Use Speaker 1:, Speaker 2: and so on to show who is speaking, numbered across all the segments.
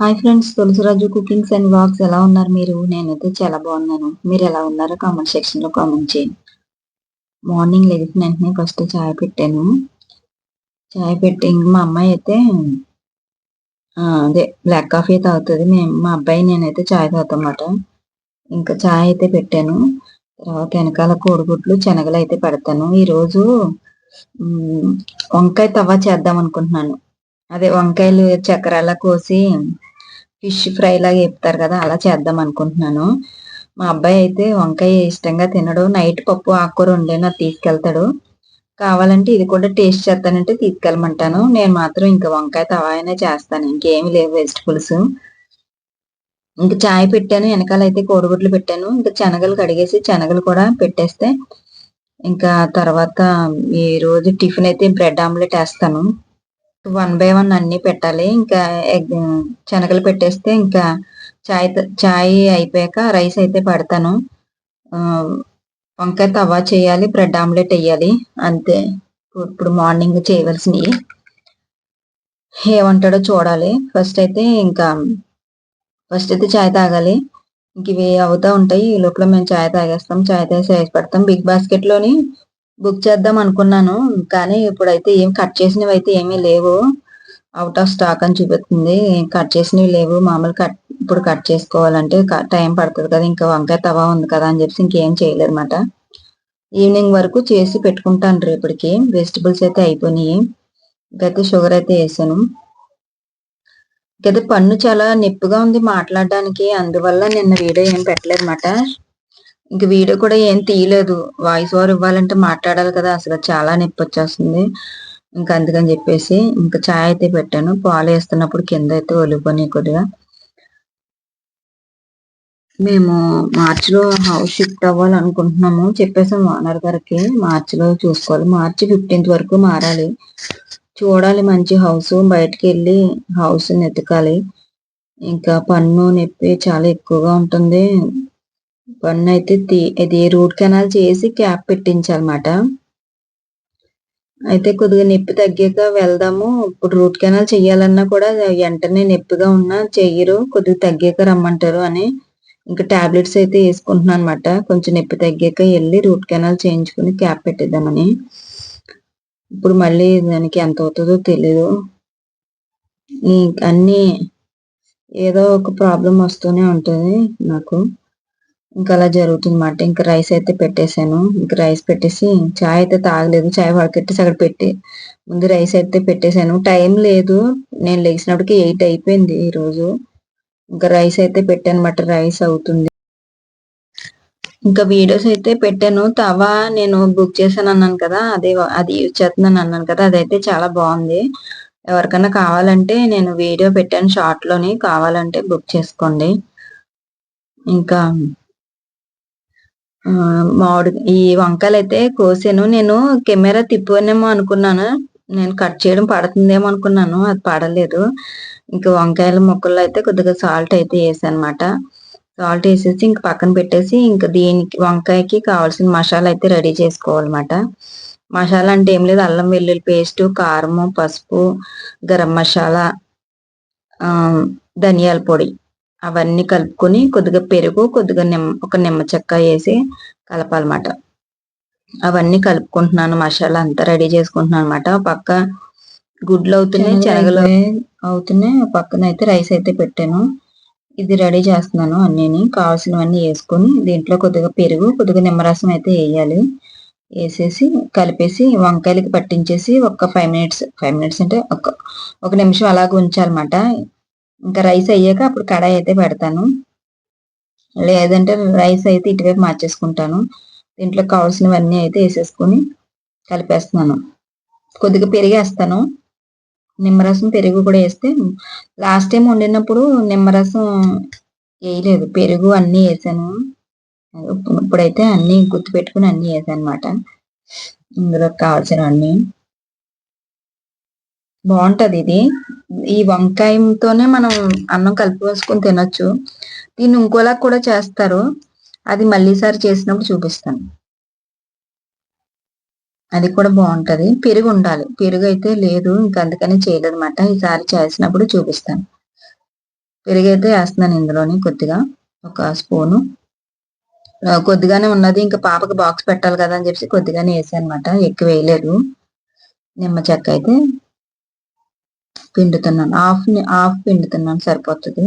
Speaker 1: Hi friends Tulasiraju cookings and vlogs ఎలా ఉన్నారు మీరు? నేనైతే చాలా బాగున్నాను. మీరు ఎలా ఉన్నారో కామెంట్ సెక్షన్లో కామెంట్ చేయండి. మార్నింగ్ లేచిన వెంటనే ఫస్ట్ చాయ్ పెట్టాను. చాయ్ పెట్టి మా అమ్మాయి అయితే అదే బ్లాక్ కాఫీ తాగుతుంది. మేము మా అబ్బాయి నేనైతే చాయ్ తాగుతామాట ఇంకా చాయ్ అయితే పెట్టాను. తర్వాత వెనకాల కోడిగుడ్లు శనగలు అయితే పెడతాను. ఈరోజు వంకాయ తవ్వ చేద్దాం అనుకుంటున్నాను. అదే వంకాయలు చక్రాల కోసి ఫిష్ ఫ్రై లాగా చెప్తారు కదా అలా చేద్దాం అనుకుంటున్నాను. మా అబ్బాయి అయితే వంకాయ ఇష్టంగా తినడు. నైట్ పప్పు ఆకుకూర ఉండేను అది తీసుకెళ్తాడు. కావాలంటే ఇది కూడా టేస్ట్ చేస్తానంటే తీసుకెళ్ళమంటాను. నేను మాత్రం ఇంకా వంకాయ తవాయనే చేస్తాను. ఇంకేమి లేవు వెజిటబుల్స్. ఇంకా చాయ్ పెట్టాను. వెనకాల అయితే కోడిగుడ్లు పెట్టాను. ఇంకా శనగలు కడిగేసి శనగలు కూడా పెట్టేస్తే ఇంకా తర్వాత ఈ రోజు టిఫిన్ అయితే బ్రెడ్ ఆమ్లెట్ వేస్తాను. వన్ బై వన్ అన్ని పెట్టాలి. ఇంకా ఎగ్ శనగలు పెట్టేస్తే ఇంకా చాయ్ చాయ్ అయిపోయాక రైస్ అయితే పెడతాను. వంకాయ తవా చేయాలి బ్రెడ్ ఆమ్లెట్ వేయాలి. అంతే. ఇప్పుడు మార్నింగ్ చేయవలసినవి. ఏమంటాడో చూడాలి. ఫస్ట్ అయితే ఇంకా ఫస్ట్ అయితే చాయ్ తాగాలి. ఇంక ఇవి అవుతా ఉంటాయి. ఈ లోపల మేము చాయ్ తాగేస్తాం. చాయ్ తాగేసి వేసి పెడతాం. బిగ్ బాస్కెట్లోని బుక్ చేద్దాం అనుకున్నాను. కానీ ఇప్పుడైతే ఏం కట్ చేసినవి అయితే ఏమీ లేవు. అవుట్ ఆఫ్ స్టాక్ అని చూపిస్తుంది కట్ చేసినవి లేవు. మామూలు కట్ ఇప్పుడు కట్ చేసుకోవాలంటే టైం పడుతుంది కదా. ఇంకా వంకాయ తవా ఉంది కదా అని చెప్పి ఇంకేం చేయలేదు అనమాట ఈవినింగ్ వరకు చేసి పెట్టుకుంటాను రేపటికి వెజిటబుల్స్ అయితే అయిపోయినాయి. ఇంకైతే షుగర్ అయితే వేసాను. ఇంకైతే పన్ను చాలా నొప్పిగా ఉంది మాట్లాడడానికి. అందువల్ల నిన్న వీడియో ఏం పెట్టలేదు అనమాట ఇంక వీడియో కూడా ఏం తీయలేదు. వాయిస్ ఓవర్ ఇవ్వాలంటే మాట్లాడాలి కదా అసలు చాలా నొప్పి వచ్చేస్తుంది. ఇంకా అందుకని చెప్పేసి ఇంకా చాయ్ అయితే పెట్టాను. పాలు వేస్తున్నప్పుడు కింద అయితే ఒలిపోయి కొద్దిగా. మేము మార్చిలో హౌస్ షిఫ్ట్ అవ్వాలనుకుంటున్నాము. చెప్పేసాం ఓనర్ గారికి మార్చిలో చూసుకోవాలి. మార్చి ఫిఫ్టీన్త్ వరకు మారాలి. చూడాలి మంచి హౌస్ బయటకు వెళ్ళి హౌస్ ఎతకాలి ఇంకా పన్ను నొప్పి చాలా ఎక్కువగా ఉంటుంది. పన్ను అయితే ఇది రూట్ కెనాల్ చేసి క్యాప్ పెట్టించాలన్నమాట. అయితే కొద్దిగా నొప్పి తగ్గాక వెళ్దాము. ఇప్పుడు రూట్ కెనాల్ చేయాలన్నా కూడా వెంటనే నొప్పిగా ఉన్నా చెయ్యరు. కొద్దిగా తగ్గాక రమ్మంటారు అని. ఇంకా టాబ్లెట్స్ అయితే వేసుకుంటున్నాను అనమాట కొంచెం నొప్పి తగ్గాక వెళ్ళి రూట్ కెనాల్ చేయించుకుని క్యాప్ పెట్టిద్దామని. ఇప్పుడు మళ్ళీ దానికి ఎంత అవుతుందో తెలీదు. అన్నీ ఏదో ఒక ప్రాబ్లం వస్తూనే ఉంటుంది నాకు. ఇంకా అలా జరుగుతుందన్నమాట. ఇంకా రైస్ అయితే పెట్టేశాను. ఇంకా రైస్ పెట్టేసి చాయ్ అయితే తాగలేదు. చాయ్ వడకెట్టేసి అక్కడ పెట్టి ముందు రైస్ అయితే పెట్టేశాను. టైం లేదు. నేను లేచినప్పటికి ఎయిట్ అయిపోయింది ఈరోజు. ఇంకా రైస్ అయితే పెట్టానమాట రైస్ అవుతుంది. ఇంకా వీడియోస్ అయితే పెట్టాను. తవా నేను బుక్ చేశాను అన్నాను కదా. అదే అది యూజ్ చేస్తున్నాను అన్నాను కదా. అదైతే చాలా బాగుంది. ఎవరికైనా కావాలంటే నేను వీడియో పెట్టాను షార్ట్లోని. కావాలంటే బుక్ చేసుకోండి. ఇంకా మామిడి ఈ వంకాయలు అయితే కోసాను. నేను కెమెరా తిప్పునేమో అనుకున్నాను. నేను కట్ చేయడం పడుతుందేమో అనుకున్నాను. అది పడలేదు. ఇంకా వంకాయల ముక్కల్లో అయితే కొద్దిగా సాల్ట్ అయితే వేసానమాట. సాల్ట్ వేసేసి ఇంక పక్కన పెట్టేసి ఇంకా దీనికి వంకాయకి కావాల్సిన మసాలా అయితే రెడీ చేసుకోవాలన్నమాట. మసాలా అంటే ఏం లేదు. అల్లం వెల్లుల్లి పేస్ట్ కారము పసుపు గరం మసాలా ధనియాల పొడి. అవన్నీ కలుపుకొని కొద్దిగా పెరుగు కొద్దిగా నిమ్మ ఒక నిమ్మ చెక్క వేసి కలపాలన్నమాట. అవన్నీ కలుపుకుంటున్నాను మసాలా అంతా రెడీ చేసుకుంటున్నాను అనమాట పక్క గుడ్లు అవుతున్నాయి శనగలు అవుతున్నాయి పక్కన అయితే రైస్ అయితే పెట్టాను. ఇది రెడీ చేస్తున్నాను అన్నీ కావాల్సినవన్నీ వేసుకొని దీంట్లో కొద్దిగా పెరుగు కొద్దిగా నిమ్మరసం అయితే వేయాలి. వేసేసి కలిపేసి వంకాయలకి పట్టించేసి ఒక ఫైవ్ మినిట్స్ ఫైవ్ మినిట్స్ అంటే ఒక ఒక నిమిషం అలాగ ఉంచాలన్నమాట. ఇంకా రైస్ అయ్యాక అప్పుడు కడాయి అయితే పెడతాను. లేదంటే రైస్ అయితే ఇటువైపు మార్చేసుకుంటాను. దీంట్లో కావాల్సినవన్నీ అయితే వేసేసుకొని కలిపేస్తున్నాను. కొద్దిగా పెరిగేస్తాను. నిమ్మరసం పెరుగు కూడా వేస్తే లాస్ట్ టైం వండినప్పుడు నిమ్మరసం వేయలేదు. పెరుగు అన్నీ వేసాను. ఇప్పుడైతే అన్నీ గుర్తు పెట్టుకుని అన్ని వేసాను అనమాట ఇందులో కావాల్సినవన్నీ. బాగుంటది ఇది. ఈ వంకాయతోనే మనం అన్నం కలిపి వేసుకొని తినొచ్చు. దీన్ని ఇంకోలా కూడా చేస్తారు. అది మళ్ళీసారి చేసినప్పుడు చూపిస్తాను. అది కూడా బాగుంటది. పెరుగు ఉండాలి. పెరుగు అయితే లేదు. ఇంకా అందుకని చేయలేదు అనమాట ఈసారి చేసినప్పుడు చూపిస్తాను. పెరుగు అయితే వేస్తున్నాను ఇందులోని కొద్దిగా. ఒక స్పూను. కొద్దిగానే ఉన్నది. ఇంకా పాపకి బాక్స్ పెట్టాలి కదా అని చెప్పి కొద్దిగానే వేసాను అనమాట ఎక్కువ వేయలేదు. నిమ్మ చెక్క అయితే పిండుతున్నాను. హాఫ్ హాఫ్ పిండుతున్నాను సరిపోతుంది.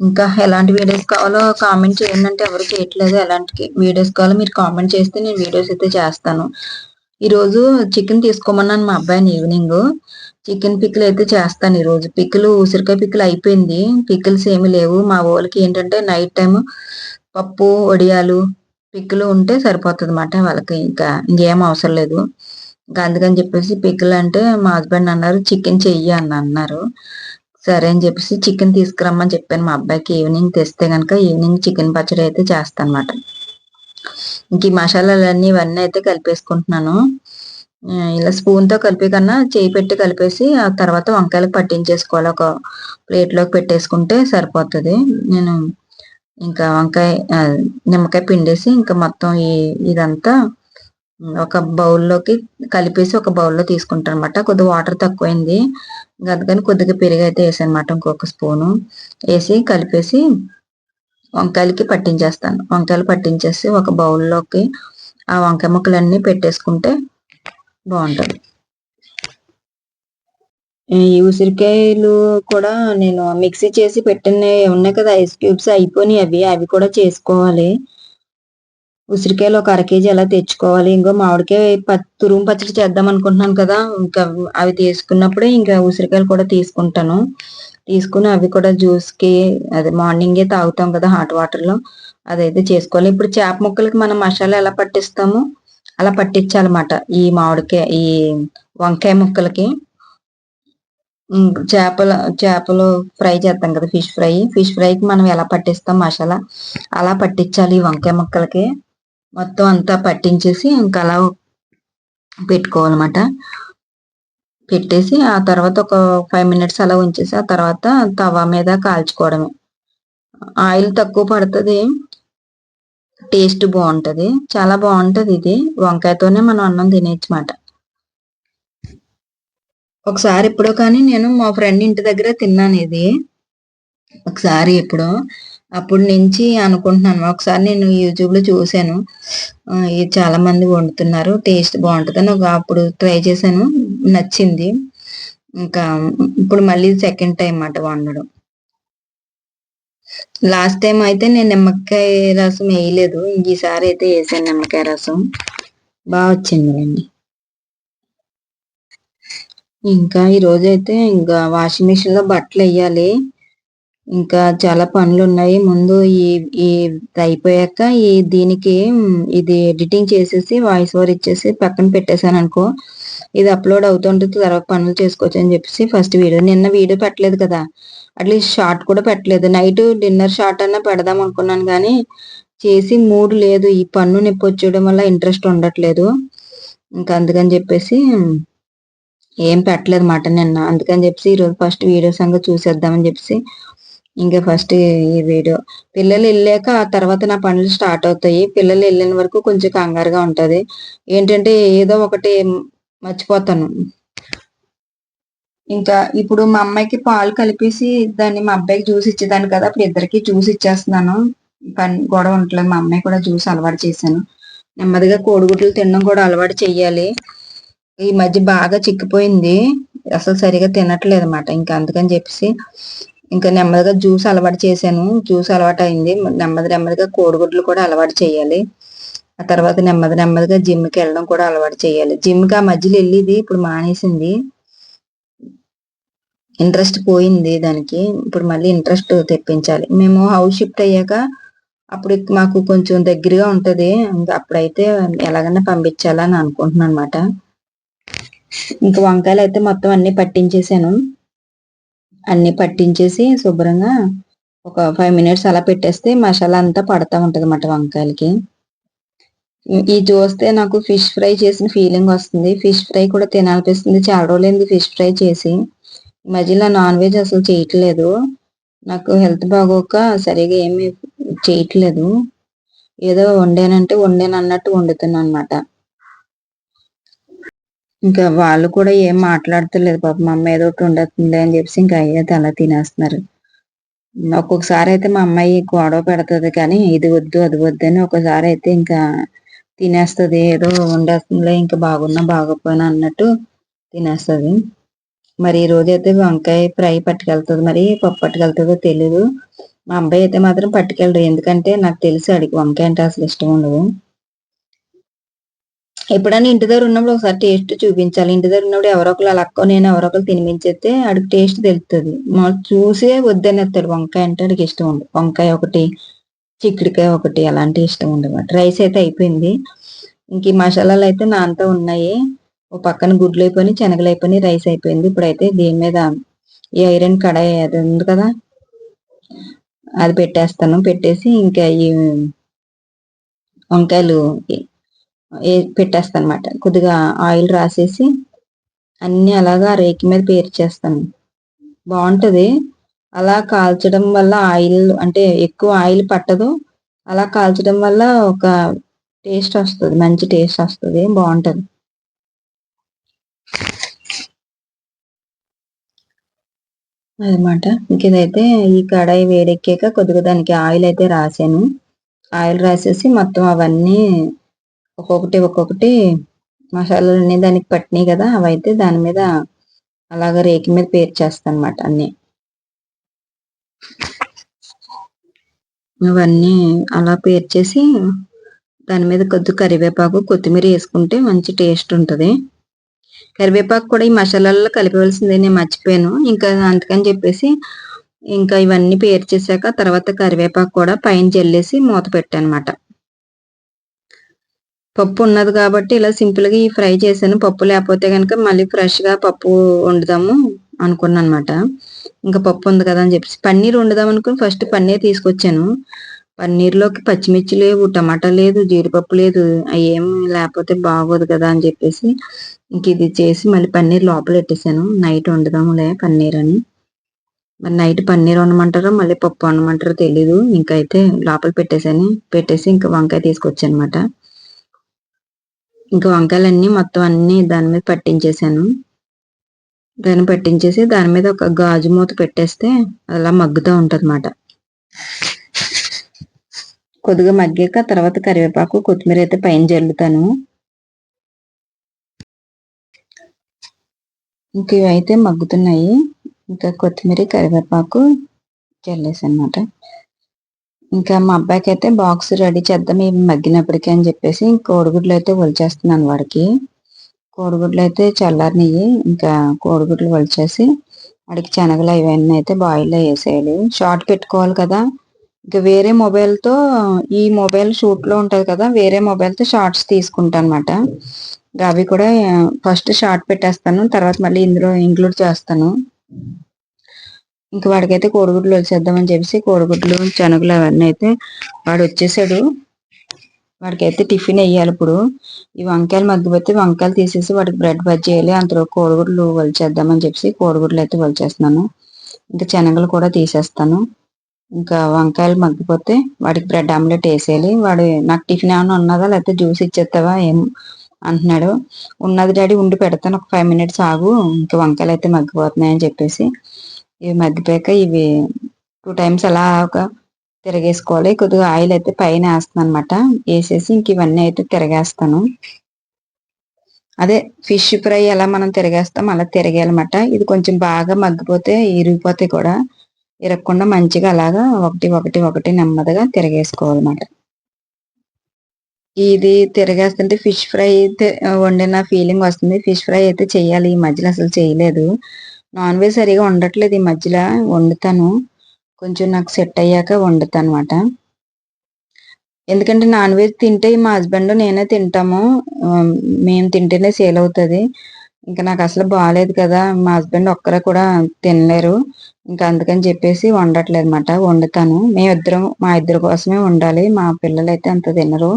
Speaker 1: ఇంకా ఎలాంటి వీడియోస్ కావాలో కామెంట్ చేయండి. అంటే ఎవరు చేయట్లేదు ఎలాంటి వీడియోస్ కావాలో మీరు కామెంట్ చేస్తే నేను వీడియోస్ అయితే చేస్తాను. ఈరోజు చికెన్ తీసుకోమన్నాను మా అబ్బాయిని ఈవినింగ్. చికెన్ పిక్కులు అయితే చేస్తాను ఈరోజు. పిక్కులు ఉసిరికాయ పిక్కులు అయిపోయింది. పిక్కుల్స్ ఏమి లేవు. మా వాళ్ళకి ఏంటంటే నైట్ టైం పప్పు వడియాలు పిక్కులు ఉంటే సరిపోతుంది అన్నమాట వాళ్ళకి. ఇంకా ఇంకేం అవసరం లేదు. ఇంకా అందుకని చెప్పేసి పిక్కులు అంటే మా హస్బెండ్ అన్నారు చికెన్ చెయ్యి అని అన్నారు. సరే అని చెప్పేసి చికెన్ తీసుకురమ్మని చెప్పాను మా అబ్బాయికి. ఈవినింగ్ తెస్తే కనుక ఈవినింగ్ చికెన్ పచ్చడి అయితే చేస్తాను అనమాట ఇంక ఈ మసాలాలన్నీ ఇవన్నీ అయితే కలిపేసుకుంటున్నాను. ఇలా స్పూన్తో కలిపి కన్నా చేయి పెట్టి కలిపేసి ఆ తర్వాత వంకాయలకు పట్టించేసుకోవాలి. ఒక ప్లేట్లోకి పెట్టేసుకుంటే సరిపోతుంది. నేను ఇంకా వంకాయ నిమ్మకాయ పిండేసి ఇంకా మొత్తం ఈ ఇదంతా ఒక బౌల్లోకి కలిపేసి ఒక బౌల్లో తీసుకుంటాను అనమాట కొద్దిగా వాటర్ తక్కువైంది. అందుకని కొద్దిగా పెరుగు అయితే వేసాను అనమాట ఇంకొక స్పూను వేసి కలిపేసి వంకాయలకి పట్టించేస్తాను. వంకాయలు పట్టించేసి ఒక బౌల్లోకి ఆ వంకాయ ముక్కలన్నీ పెట్టేసుకుంటే బాగుంటుంది. ఈ ఉసిరికాయలు కూడా నేను మిక్సీ చేసి పెట్టిన ఉన్నాయి కదా. ఐస్ క్యూబ్స్ అయిపోయినాయి అవి. అవి కూడా చేసుకోవాలి. ఉసిరికాయలు ఒక అర కేజీ అలా తెచ్చుకోవాలి. ఇంకో మామిడికాయ తురుము పచ్చడి చేద్దాం అనుకుంటున్నాను కదా. ఇంకా అవి తీసుకున్నప్పుడే ఇంకా ఉసిరికాయలు కూడా తీసుకుంటాను. తీసుకుని అవి కూడా జ్యూస్కి అదే మార్నింగే తాగుతాం కదా హాట్ వాటర్లో. అదైతే చేసుకోవాలి. ఇప్పుడు చేప ముక్కలకి మనం మసాలా ఎలా పట్టిస్తామో? అలా పట్టించాలన్నమాట. ఈ మామిడికాయ ఈ వంకాయ ముక్కలకి. చేపల చేపలు ఫ్రై చేస్తాం కదా ఫిష్ ఫ్రై. ఫిష్ ఫ్రైకి మనం ఎలా పట్టిస్తాం మసాలా? అలా పట్టించాలి ఈ వంకాయ ముక్కలకి. మొత్తం అంతా పట్టించేసి ఇంకా అలా పెట్టుకోవాలన్నమాట. పెట్టేసి ఆ తర్వాత ఒక ఫైవ్ మినిట్స్ అలా ఉంచేసి ఆ తర్వాత తవా మీద కాల్చుకోవడమే. ఆయిల్ తక్కువ పడుతుంది టేస్ట్ బాగుంటుంది చాలా బాగుంటుంది ఇది. వంకాయతోనే మనం అన్నం తినేయచ్చు మాట ఒకసారి ఎప్పుడో కానీ నేను మా ఫ్రెండ్ ఇంటి దగ్గర తిన్నాను ఇది. ఒకసారి ఎప్పుడో అప్పుడు నుంచి అనుకుంటున్నాను. ఒకసారి నేను యూట్యూబ్లో చూశాను. ఇది చాలా మంది వండుతున్నారు. టేస్ట్ బాగుంటుందని ఒక అప్పుడు ట్రై చేశాను. నచ్చింది. ఇంకా ఇప్పుడు మళ్ళీ సెకండ్ టైం అన్నమాట వండడం. లాస్ట్ టైం అయితే నేను నిమ్మకాయ రసం వేయలేదు. ఈసారి అయితే వేసాను నిమ్మకాయ రసం. బాగా వచ్చింది అండి. ఇంకా ఈరోజు అయితే ఇంకా వాషింగ్ మిషన్లో బట్టలు వేయాలి. ఇంకా చాలా పనులు ఉన్నాయి ముందు ఈ ఈ అయిపోయాక ఈ దీనికి ఇది ఎడిటింగ్ చేసేసి వాయిస్ ఓవర్ ఇచ్చేసి పక్కన పెట్టేశాను అనుకో ఇది అప్లోడ్ అవుతుంటుంది తర్వాత పనులు చేసుకోవచ్చు అని చెప్పేసి ఫస్ట్ వీడియో. నిన్న వీడియో పెట్టలేదు కదా. అట్లీస్ట్ షార్ట్ కూడా పెట్టలేదు. నైట్ డిన్నర్ షార్ట్ అన్నా పెడదాం అనుకున్నాను కానీ చేసి మూడు లేదు. ఈ పన్ను నొప్పి వచ్చేయడం వల్ల ఇంట్రెస్ట్ ఉండట్లేదు. ఇంకా అందుకని చెప్పేసి ఏం పెట్టలేదు మాట నిన్న. అందుకని చెప్పేసి ఈరోజు ఫస్ట్ వీడియో సంగతి చూసేద్దామని చెప్పేసి ఇంకా ఫస్ట్ ఈ వీడియో. పిల్లలు వెళ్ళాక ఆ తర్వాత నా పనులు స్టార్ట్ అవుతాయి. పిల్లలు వెళ్ళిన వరకు కొంచెం కంగారుగా ఉంటుంది. ఏంటంటే ఏదో ఒకటి మర్చిపోతాను. ఇంకా ఇప్పుడు మా అమ్మాయికి పాలు కలిపేసి దాన్ని మా అబ్బాయికి జ్యూస్ ఇచ్చేదాన్ని కదా. అప్పుడు ఇద్దరికి జ్యూస్ ఇచ్చేస్తున్నాను. పని గొడవ ఉండలేదు మా అమ్మాయి కూడా జ్యూస్ అలవాటు చేశాను. నెమ్మదిగా కోడిగుడ్లు తినడం కూడా అలవాటు చేయాలి ఈ మధ్య బాగా చిక్కిపోయింది. అసలు సరిగా తినట్లేదు అనమాట ఇంకా అందుకని చెప్పేసి ఇంకా నెమ్మదిగా జ్యూస్ అలవాటు చేశాను. జ్యూస్ అలవాటు అయింది నెమ్మది నెమ్మదిగా కోడిగుడ్లు కూడా అలవాటు చేయాలి. ఆ తర్వాత నెమ్మది నెమ్మదిగా జిమ్కి వెళ్ళడం కూడా అలవాటు చేయాలి. జిమ్కి ఆ మధ్యలో వెళ్ళేది ఇప్పుడు మానేసింది. ఇంట్రెస్ట్ పోయింది దానికి. ఇప్పుడు మళ్ళీ ఇంట్రెస్ట్ తెప్పించాలి. మేము హౌస్ షిఫ్ట్ అయ్యాక అప్పుడు మాకు కొంచెం దగ్గరగా ఉంటది. అప్పుడైతే ఎలాగైనా పంపించాలని అనుకుంటున్నాను అనమాట ఇంకా వంకాయలు అయితే మొత్తం అన్ని పట్టించేసాను అన్ని పట్టించేసి శుభ్రంగా ఒక ఫైవ్ మినిట్స్ అలా పెట్టేస్తే మసాలా అంతా పడతా ఉంటుంది అన్నమాట వంకాయలకి. ఇది చూస్తే నాకు ఫిష్ ఫ్రై చేసిన ఫీలింగ్ వస్తుంది. ఫిష్ ఫ్రై కూడా తినాలనిపిస్తుంది. చాలా రోజులైంది ఫిష్ ఫ్రై చేసి. మధ్యలో నాన్ వెజ్ అసలు చేయట్లేదు. నాకు హెల్త్ బాగోక సరిగా ఏమీ చేయట్లేదు. ఏదో వండానంటే వండాను అన్నట్టు వండుతున్నాను అనమాట ఇంకా వాళ్ళు కూడా ఏం మాట్లాడతలేదు పాప. మా అమ్మ ఏదో ఒకటి ఉండొస్తుంది అని చెప్పేసి ఇంకా అయ్యేది అలా తినేస్తున్నారు. ఒక్కొక్కసారి అయితే మా అమ్మాయి గొడవ పెడుతుంది కానీ ఇది వద్దు అది వద్దు అని ఒకసారి అయితే ఇంకా తినేస్తుంది. ఏదో ఉండేస్తుందిలే ఇంకా బాగున్నా బాగోపోయినా అన్నట్టు తినేస్తుంది. మరి ఈ రోజు అయితే వంకాయ ఫ్రై పట్టుకెళ్తుంది. మరి పప్పు పట్టుకెళ్తుందో తెలీదు. మా అబ్బాయి అయితే మాత్రం పట్టుకెళ్ళరు ఎందుకంటే నాకు తెలిసి అడిగి వంకాయ అంటే అసలు ఇష్టం ఉండదు. ఎప్పుడైనా ఇంటి దగ్గర ఉన్నప్పుడు ఒకసారి టేస్ట్ చూపించాలి. ఇంటి దగ్గర ఉన్నప్పుడు ఎవరో ఒకరు అలా అక్క నేను ఎవరో ఒకరు తినిపించేస్తే ఆడికి టేస్ట్ తెలుస్తుంది చూసే వద్దనేస్తాడు వంకాయ అంటే ఆడికి ఇష్టం ఉండదు. వంకాయ ఒకటి చిక్కుడికాయ ఒకటి అలాంటి ఇష్టం ఉండమాట రైస్ అయితే అయిపోయింది. ఇంక ఈ మసాలాలు అయితే నా అంతా ఉన్నాయి. ఓ పక్కన గుడ్లు అయిపోయి శనగలు అయిపోయి రైస్ అయిపోయింది. ఇప్పుడైతే దీని మీద ఈ ఐరన్ కడాయి అది ఉంది కదా అది పెట్టేస్తాను. పెట్టేసి ఇంకా ఈ వంకాయలు పెట్టేస్తాను అనమాట కొద్దిగా ఆయిల్ రాసేసి అన్ని అలాగా రేకి మీద పేర్చేస్తాను. బాగుంటుంది అలా కాల్చడం వల్ల ఆయిల్ అంటే ఎక్కువ ఆయిల్ పట్టదు. అలా కాల్చడం వల్ల ఒక టేస్ట్ వస్తుంది మంచి టేస్ట్ వస్తుంది. బాగుంటుంది అదనమాట. ఇంకేదైతే ఈ కడాయి వేడెక్కాక కొద్దిగా దానికి ఆయిల్ అయితే రాసాను. ఆయిల్ రాసేసి మొత్తం అవన్నీ ఒక్కొక్కటి ఒక్కొక్కటి మసాలాలన్నీ దానికి పట్టినాయి కదా అవైతే దాని మీద అలాగ రేకి మీద పేర్చేస్తాను అనమాట అన్ని. అవన్నీ అలా పేర్చేసి దాని మీద కొద్ది కరివేపాకు కొత్తిమీర వేసుకుంటే మంచి టేస్ట్ ఉంటుంది. కరివేపాకు కూడా ఈ మసాలాల్లో కలిపవలసిందే నేను మర్చిపోయాను. ఇంకా అందుకని చెప్పేసి ఇంకా ఇవన్నీ పేరు చేశాక తర్వాత కరివేపాకు కూడా పైన జల్లేసి మూత పెట్టానమాట. పప్పు ఉన్నది కాబట్టి ఇలా సింపుల్గా ఈ ఫ్రై చేశాను. పప్పు లేకపోతే కనుక మళ్ళీ ఫ్రెష్గా పప్పు వండుదాము అనుకున్నాను అనమాట ఇంకా పప్పు ఉంది కదా అని చెప్పేసి పన్నీర్ వండుదాం అనుకుని ఫస్ట్ పన్నీర్ తీసుకొచ్చాను. పన్నీర్లోకి పచ్చిమిర్చి లేవు టమాటా లేదు జీడిపప్పు లేదు అవి ఏం లేకపోతే బాగోదు కదా అని చెప్పేసి ఇంక ఇది చేసి మళ్ళీ పన్నీర్ లోపల పెట్టేశాను. నైట్ వండుదాములే పన్నీర్ అని. మరి నైట్ పన్నీర్ వండమంటారో మళ్ళీ పప్పు వండమంటారో తెలీదు. ఇంకా అయితే లోపల పెట్టేశాను. పెట్టేసి ఇంకా వంకాయ తీసుకొచ్చాను అనమాట ఇంకా వంకాయలన్నీ మొత్తం అన్ని దాని మీద పట్టించేసాను. దాన్ని పట్టించేసి దాని మీద ఒక గాజు మూత పెట్టేస్తే అలా మగ్గుతూ ఉంటుంది అన్నమాట కొద్దిగా మగ్గాక తర్వాత కరివేపాకు కొత్తిమీర అయితే పైన జల్లుతాను. ఇంక ఇవైతే మగ్గుతున్నాయి. ఇంకా కొత్తిమీర కరివేపాకు చల్లేసి అనమాట ఇంకా మా అబ్బాయికి అయితే బాక్స్ రెడీ చేద్దాం ఇవి మగ్గినప్పటికీ అని చెప్పేసి కోడిగుడ్లు అయితే ఒలిచేస్తున్నాను వాడికి. కోడిగుడ్లు అయితే చల్లారినవి ఇంకా కోడిగుడ్లు ఒలిచేసి వాడికి శనగలు ఇవన్నీ అయితే బాయిల్లో వేసేయాలి షార్ట్ పెట్టుకోవాలి కదా. ఇంకా వేరే మొబైల్తో ఈ మొబైల్ షూట్లో ఉంటుంది కదా వేరే మొబైల్తో షార్ట్స్ తీసుకుంటాను అనమాట అవి కూడా ఫస్ట్ షార్ట్ పెట్టేస్తాను తర్వాత మళ్ళీ ఇందులో ఇంక్లూడ్ చేస్తాను. ఇంక వాడికైతే కోడిగుడ్లు వచ్చేద్దామని చెప్పేసి కోడిగుడ్లు శనగలు అవన్నీ అయితే వాడు వచ్చేసాడు. వాడికైతే టిఫిన్ వేయాలి ఇప్పుడు. ఈ వంకాయలు మగ్గిపోతే వంకాయలు తీసేసి వాడికి బ్రెడ్ బజ్ చేయాలి. అంతలో కోడిగుడ్లు వలిచేద్దామని చెప్పేసి కోడిగుడ్లు అయితే వలిచేస్తున్నాను. ఇంకా శనగలు కూడా తీసేస్తాను. ఇంకా వంకాయలు మగ్గిపోతే వాడికి బ్రెడ్ ఆమ్లెట్ వేసేయాలి. వాడు నాకు టిఫిన్ ఏమైనా ఉన్నదా లేకపోతే జ్యూస్ ఇచ్చేస్తావా ఏం అంటున్నాడు. ఉన్నది డాడీ ఉండి పెడతాను. ఒక ఫైవ్ మినిట్స్ ఆగు. ఇంకా వంకాయలు అయితే మగ్గిపోతున్నాయి అని చెప్పేసి ఇవి మగ్గిపోయాక ఇవి టూ టైమ్స్ అలా ఒక తిరగేసుకోవాలి. కొద్దిగా ఆయిల్ అయితే పైన వేస్తాను అనమాట వేసేసి ఇంక ఇవన్నీ అయితే తిరగేస్తాను. అదే ఫిష్ ఫ్రై ఎలా మనం తిరగేస్తాం అలా తిరగేయాలన్నమాట ఇది కొంచెం బాగా మగ్గిపోతే ఇరిగిపోతే కూడా. ఇరగకుండా మంచిగా అలాగా ఒకటి ఒకటి ఒకటి నెమ్మదిగా తిరగేసుకోవాలన్నమాట. ఇది తిరగేస్తుంటే ఫిష్ ఫ్రై అయితే వండిన ఫీలింగ్ వస్తుంది. ఫిష్ ఫ్రై అయితే చేయాలి ఈ మధ్యలో అసలు చేయలేదు. నాన్ వెజ్ సరిగా వండట్లేదు ఈ మధ్యలో వండుతాను. కొంచెం నాకు సెట్ అయ్యాక వండుతాను అనమాట ఎందుకంటే నాన్ వెజ్ తింటే మా హస్బెండ్ నేనే తింటాము. మేము తింటేనే సేల్ అవుతుంది. ఇంకా నాకు అసలు బాగాలేదు కదా మా హస్బెండ్ ఒక్కరే కూడా తినలేరు. ఇంకా అందుకని చెప్పేసి వండట్లేదు అనమాట వండుతాను. మేమిద్దరం మా ఇద్దరు కోసమే వండాలి. మా పిల్లలు అయితే అంత తినరు.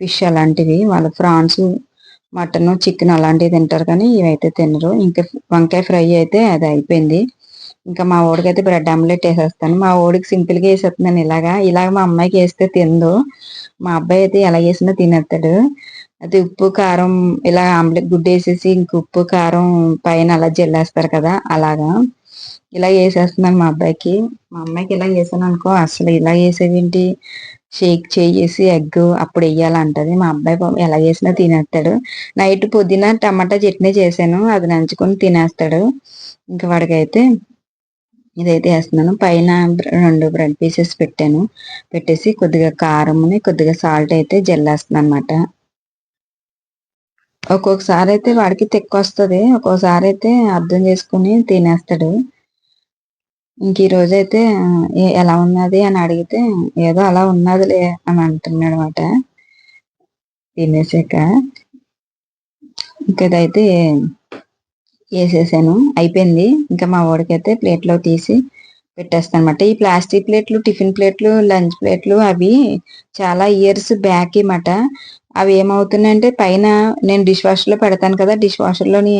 Speaker 1: ఫిష్ అలాంటివి. వాళ్ళ ఫ్రాన్స్ మటన్ చికెన్ అలాంటివి తింటారు కానీ ఇవైతే తినరు. ఇంకా వంకాయ ఫ్రై అయితే అది అయిపోయింది. ఇంకా మా ఓడికి అయితే బ్రెడ్ ఆమ్లెట్ వేసేస్తాను. మా ఓడికి సింపుల్గా వేసేస్తున్నాను ఇలాగా. ఇలాగ మా అమ్మాయికి వేస్తే తిందు. మా అబ్బాయి అయితే ఎలా వేసినా తినేస్తాడు. అది ఉప్పు కారం ఇలా ఆమ్లెట్ గుడ్డ వేసేసి ఇంక ఉప్పు కారం పైన అలా జల్లేస్తారు కదా అలాగా. ఇలా వేసేస్తున్నాను మా అబ్బాయికి. మా అమ్మాయికి ఇలా వేసాను అనుకో అసలు ఇలా వేసేదేంటి? షేక్ చేసి ఎగ్ అప్పుడు వేయాలంటది మా అబ్బాయి ఎలా చేసినా తినేస్తాడు. నైట్ పొద్దున టమాటా చట్నీ చేశాను. అది నంచుకొని తినేస్తాడు. ఇంకా వాడికైతే ఇదైతే వేస్తున్నాను. పైన రెండు బ్రెడ్ పీసెస్ పెట్టాను. పెట్టేసి కొద్దిగా కారంని కొద్దిగా సాల్ట్ అయితే జల్లేస్తున్నాను అనమాట ఒక్కొక్కసారి అయితే వాడికి తెక్కు వస్తుంది ఒక్కొక్కసారి అయితే అర్థం చేసుకుని తినేస్తాడు. ఇంక ఈ రోజైతే ఎలా ఉన్నది అని అడిగితే ఏదో అలా ఉన్నదిలే అని అంటున్నాడు అనమాట తినేసాక ఇంకా ఇదైతే వేసేసాను. అయిపోయింది. ఇంకా మా వాడికైతే ప్లేట్లో తీసి పెట్టేస్తాను అనమాట ఈ ప్లాస్టిక్ ప్లేట్లు టిఫిన్ ప్లేట్లు లంచ్ ప్లేట్లు అవి చాలా ఇయర్స్ బ్యాక్ అనమాట అవి ఏమవుతున్నాయంటే పైన నేను డిష్ వాషర్లో పెడతాను కదా డిష్ వాషర్లోని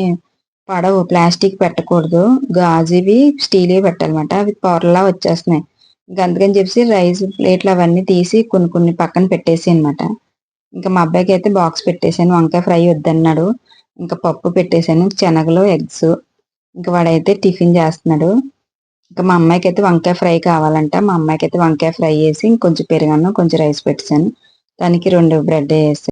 Speaker 1: పడవు ప్లాస్టిక్ పెట్టకూడదు. గాజువి స్టీల్వి పెట్టాలన్నమాట. అవి పొరలా వచ్చేస్తున్నాయి. ఇంకా అందుకని చెప్పేసి రైస్ ప్లేట్లు అవన్నీ తీసి కొన్ని కొన్ని పక్కన పెట్టేసి అనమాట ఇంకా మా అబ్బాయికి అయితే బాక్స్ పెట్టేశాను. వంకాయ ఫ్రై వద్దన్నాడు. ఇంకా పప్పు పెట్టేశాను. శనగలు ఎగ్స్. ఇంకా వాడైతే టిఫిన్ చేస్తున్నాడు. ఇంకా మా అమ్మాయికి అయితే వంకాయ ఫ్రై కావాలంట. మా అమ్మాయికి అయితే వంకాయ ఫ్రై వేసి కొంచెం పెరుగన్నం కొంచెం రైస్ పెట్టేశాను. దానికి రెండు బ్రెడ్ వేసాను.